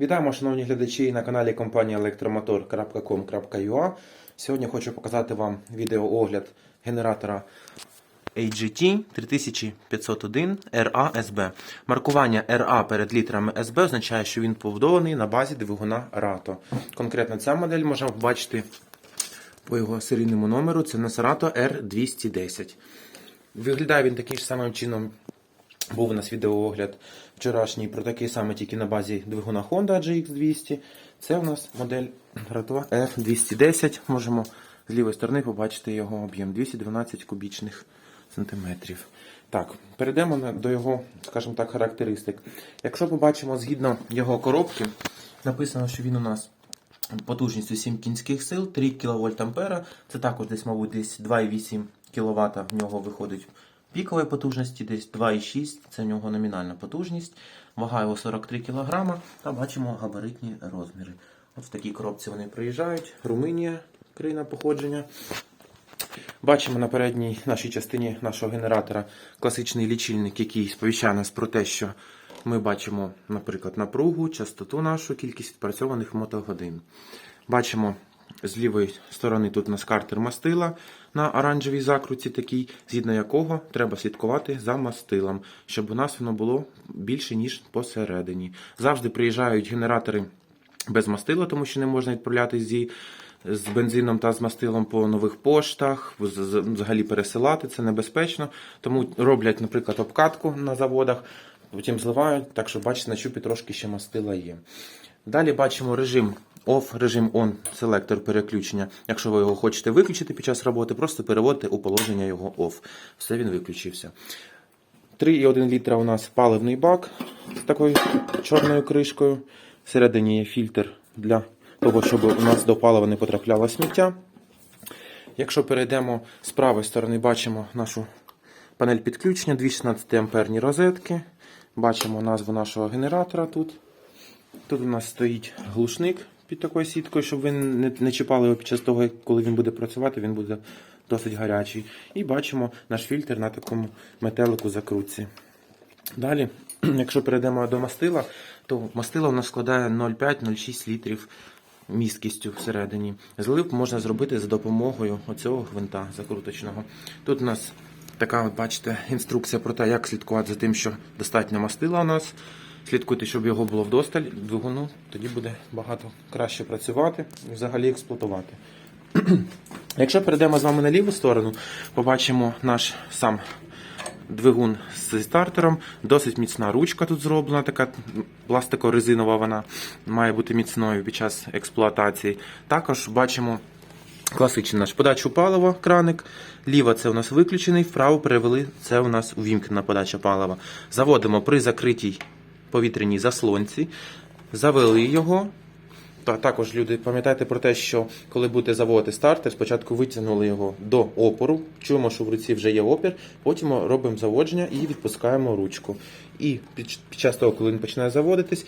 Вітаємо, шановні глядачі на каналі компанії electromotor.com.ua. Сьогодні хочу показати вам відеоогляд генератора AGT 3501 RA-SB. Маркування RA перед літерами SB означає, що він побудований на базі двигуна RATO. Конкретно ця модель можна побачити по його серійному номеру. Це на Serato R210. Виглядає він таким ж самим чином. Був у нас відеоогляд вчорашній про такий самий тільки на базі двигуна Honda GX200. Це у нас модель Rato R210. Можемо з лівої сторони побачити його об'єм 212 кубічних сантиметрів. Так, перейдемо до його, скажімо так, характеристик. Якщо побачимо згідно його коробки, написано, що він у нас потужністю 7 кінських сил, 3 кВт. Це також десь, мабуть, десь 2,8 кВт в нього виходить пікової потужності, десь 2,6 це в нього номінальна потужність. Вага його 43 кг та бачимо габаритні розміри. От в такій коробці вони приїжджають. Румунія, країна походження. Бачимо на передній нашій частині нашого генератора класичний лічильник, який сповіщає нас про те, що ми бачимо, наприклад, напругу, частоту нашу, кількість відпрацьованих мотогодин. Бачимо з лівої сторони тут у нас картер мастила на оранжевій закруті, такий, згідно якого треба слідкувати за мастилом, щоб у нас воно було більше, ніж посередині. Завжди приїжджають генератори без мастила, тому що не можна відправляти зі з бензином та з мастилом по нових поштах, взагалі пересилати це небезпечно. Тому роблять, наприклад, обкатку на заводах, потім зливають, так що бачите, на чупі трошки ще мастила є. Далі бачимо режим OFF, режим ON, селектор переключення. Якщо ви його хочете виключити під час роботи, просто переводите у положення його OFF. Все він виключився. 3,1 літра у нас паливний бак з такою чорною кришкою. Всередині є фільтр для того, щоб у нас до палива не потрапляло сміття. Якщо перейдемо з правої сторони, бачимо нашу панель підключення, 216 амперні розетки. Бачимо назву нашого генератора тут. Тут у нас стоїть глушник під такою сіткою, щоб ви не, не чіпали його під час того, коли він буде працювати, він буде досить гарячий. І бачимо наш фільтр на такому метелику закрутці. Далі, якщо перейдемо до мастила, то мастило у нас складає 0,5-0,6 літрів місткістю всередині. Злив можна зробити за допомогою оцього гвинта закруточного. Тут у нас така, от бачите, інструкція про те, як слідкувати за тим, що достатньо мастила у нас. Слідкуйте, щоб його було вдосталь двигуну, тоді буде багато краще працювати і взагалі експлуатувати. Якщо перейдемо з вами на ліву сторону, побачимо наш сам двигун з стартером. Досить міцна ручка тут зроблена, така пластико-резинова вона має бути міцною під час експлуатації. Також бачимо класичний наш подачу палива, краник. Ліва це у нас виключений, вправо перевели це у нас увімкнена подача палива. Заводимо при закритій повітряній заслонці, завели його. Та також люди пам'ятайте про те, що коли будете заводити стартер, спочатку витягнули його до опору, чуємо, що в руці вже є опір, потім робимо заводження і відпускаємо ручку. І під, час того, коли він починає заводитись,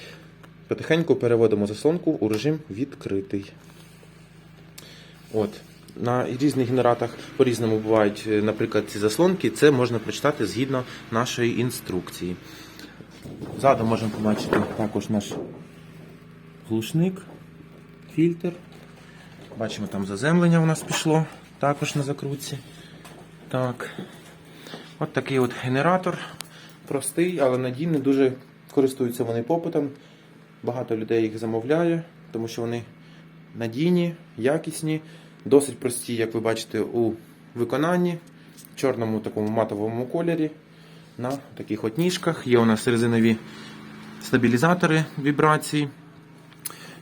потихеньку переводимо заслонку у режим відкритий. От. На різних генераторах по-різному бувають, е, наприклад, ці заслонки. Це можна прочитати згідно нашої інструкції. Ззаду можемо побачити також наш глушник, фільтр. Бачимо, там заземлення у нас пішло також на закрутці. Так. От такий от генератор. Простий, але надійний, дуже користуються вони попитом. Багато людей їх замовляє, тому що вони надійні, якісні, досить прості, як ви бачите, у виконанні, в чорному такому матовому кольорі. На таких от ніжках. Є у нас резинові стабілізатори вібрації.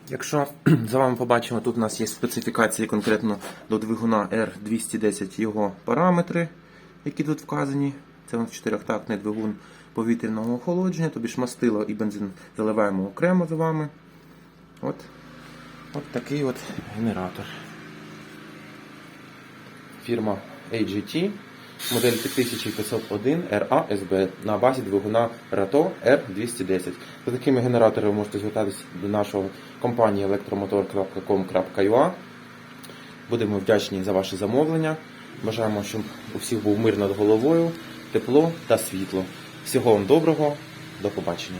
Якщо за вами побачимо, тут у нас є специфікації конкретно до двигуна R210 його параметри, які тут вказані. Це у чотирьохтактний двигун повітряного охолодження, тобі ж мастило і бензин заливаємо окремо за вами. От, от такий от генератор. Фірма AGT, модель 5501 RA-SB на базі двигуна RATO R210. За такими генераторами ви можете звертатися до нашої компанії electromotor.com.ua. Будемо вдячні за ваше замовлення. Бажаємо, щоб у всіх був мир над головою, тепло та світло. Всього вам доброго, до побачення.